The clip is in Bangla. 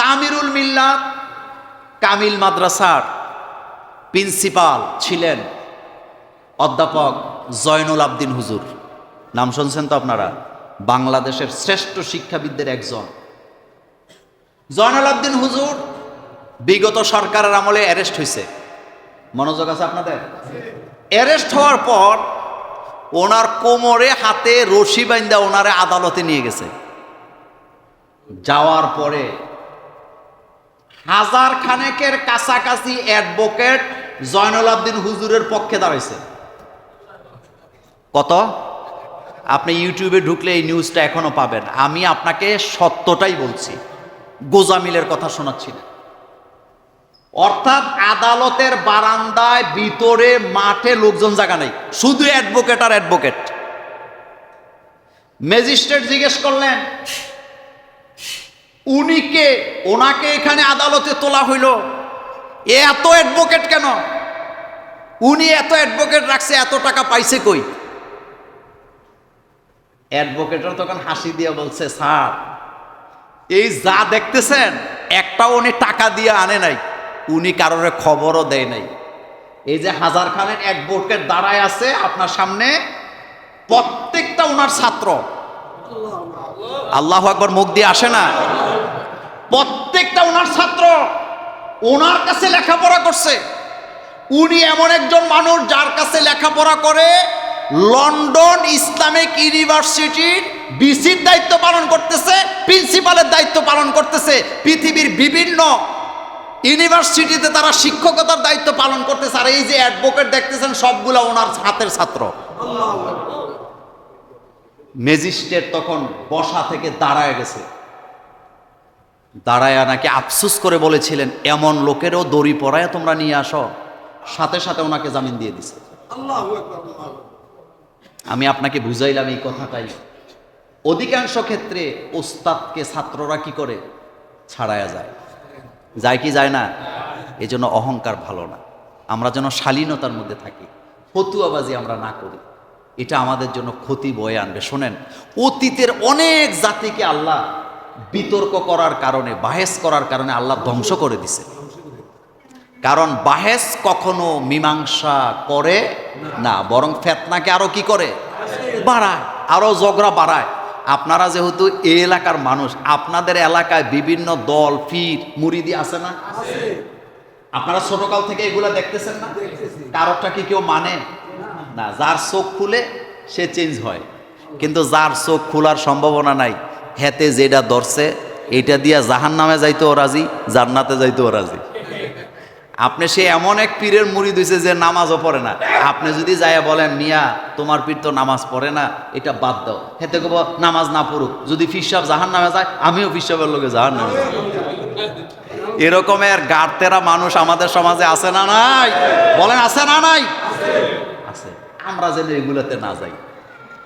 তামিরুল মিল্লাত কামিল মাদ্রাসার প্রিন্সিপাল ছিলেন অধ্যাপক জয়নুল আবদিন হুজুর। নাম শুনছেন তো আপনারা? বাংলাদেশের শ্রেষ্ঠ শিক্ষাবিদদের একজন। জয়নুল আবদিন হুজুর বিগত সরকারের আমলে অ্যারেস্ট হয়েছে মনোযোগ আছে আপনাদের? অ্যারেস্ট হওয়ার পর ওনার কোমরে হাতে রশি বাইন্দা ওনারে আদালতে নিয়ে গেছে। যাওয়ার পরে হাজার খানেকের কাছাকাছি অ্যাডভোকেট জয়নুল আবদিন হুজুরের পক্ষে দাঁড়াইছে। কত? আপনি ইউটিউবে ঢুকলে এই নিউজটা এখনও পাবেন। আমি আপনাকে সত্যটাই বলছি, গোজামিলের কথা শোনাচ্ছি না। অর্থাৎ আদালতের বারান্দায়, ভিতরে, মাঠে লোকজন জায়গা নেই। শুধু অ্যাডভোকেট আর অ্যাডভোকেট। ম্যাজিস্ট্রেট জিজ্ঞেস করলেন উনি কে ওনাকে এখানে আদালতে তোলা হইল। এত অ্যাডভোকেট কেন? উনি এত অ্যাডভোকেট রাখছে, এত টাকা পাইছে কই? অ্যাডভোকেটের তখন হাসি দিয়ে বলছে, স্যার, এই যা দেখতেছেন একটাও উনি টাকা দিয়ে আনে নাই। উনি কারোর খবরও দেয় নাই। এই যে হাজার খানের অ্যাডভোকেট দাঁড়ায় আছে আপনার সামনে, প্রত্যেকটা ওনার ছাত্র। আল্লাহ একবার মুখ দিয়ে আসে না? প্রত্যেকটা ওনার ছাত্র ওনার কাছে লেখাপড়া করছে। উনি এমন একজন মানুষ যার কাছে লেখাপড়া করে লন্ডন ইসলামিক ইউনিভার্সিটির বিসির দায়িত্ব পালন করতেছে প্রিন্সিপালের দায়িত্ব পালন করতেছে। পৃথিবীর বিভিন্ন ইউনিভার্সিটিতে তারা শিক্ষকতার দায়িত্ব পালন করতেছে। আর এই যে অ্যাডভোকেট দেখতেছেন সবগুলা ওনার হাতের ছাত্র। ম্যাজিস্ট্রেট তখন বসা থেকে দাঁড়ায় গেছে। দাঁড়ায় নাকি আফসুস করে বলেছিলেন এমন লোকেরও দড়ি পড়ায় তোমরা নিয়ে আসো। সাথে সাথে ওনাকে জামিন দিয়ে দিছে। আমি আপনাকে বুঝাইলাম এই কথাটাই। অধিকাংশ ক্ষেত্রে ওস্তাদকে ছাত্ররা কি করে? ছাড়ায়া যায়। যায় কি যায় না? এই জন্য অহংকার ভালো না। আমরা যেন শালীনতার মধ্যে থাকি। ফতুয়াবাজি আমরা না করি। এটা আমাদের জন্য ক্ষতি বয়ে আনবে। শোনেন অতীতের অনেক জাতিকে আল্লাহ বিতর্ক করার কারণে, বাহেস করার কারণে আল্লাহ ধ্বংস করে দিছে। কারণ বাহেস কখনো মীমাংসা করে না, বরং ফেতনাকে আরও কি করে? বাড়ায়, আরও ঝগড়া বাড়ায়। আপনারা যেহেতু এই এলাকার মানুষ, আপনাদের এলাকায় বিভিন্ন দল ফির মুরিদি আছে না? আপনারা ছোটকাল থেকে এগুলা দেখতেছেন না? কারোরটা কি কেউ মানে? না, যার চোখ খুলে সে চেঞ্জ হয়। কিন্তু যার চোখ খোলার সম্ভাবনা নাই। হেতে যেটা ধরছে এটা দিয়া জাহান নামে যাইতেও রাজি, জান্নাতে যাইতেও রাজি। আপনি সে এমন এক পীরের মুড়ি দিয়েছে যে নামাজও পড়ে না। আপনি যদি যাইয়া বলেন, মিয়া, তোমার পীর তো নামাজ পড়ে না, এটা বাদ দাও। হেতে কব নামাজ না পড়ুক। যদি ফিসাব জাহান নামে যায়, আমিও ফিসাবের লোকে জাহান নামে যাই। এরকমের গাড়তেরা মানুষ আমাদের সমাজে আছে না নাই? বলেন, আছে না নাই? আছে। আমরা যেন এগুলোতে না যাই।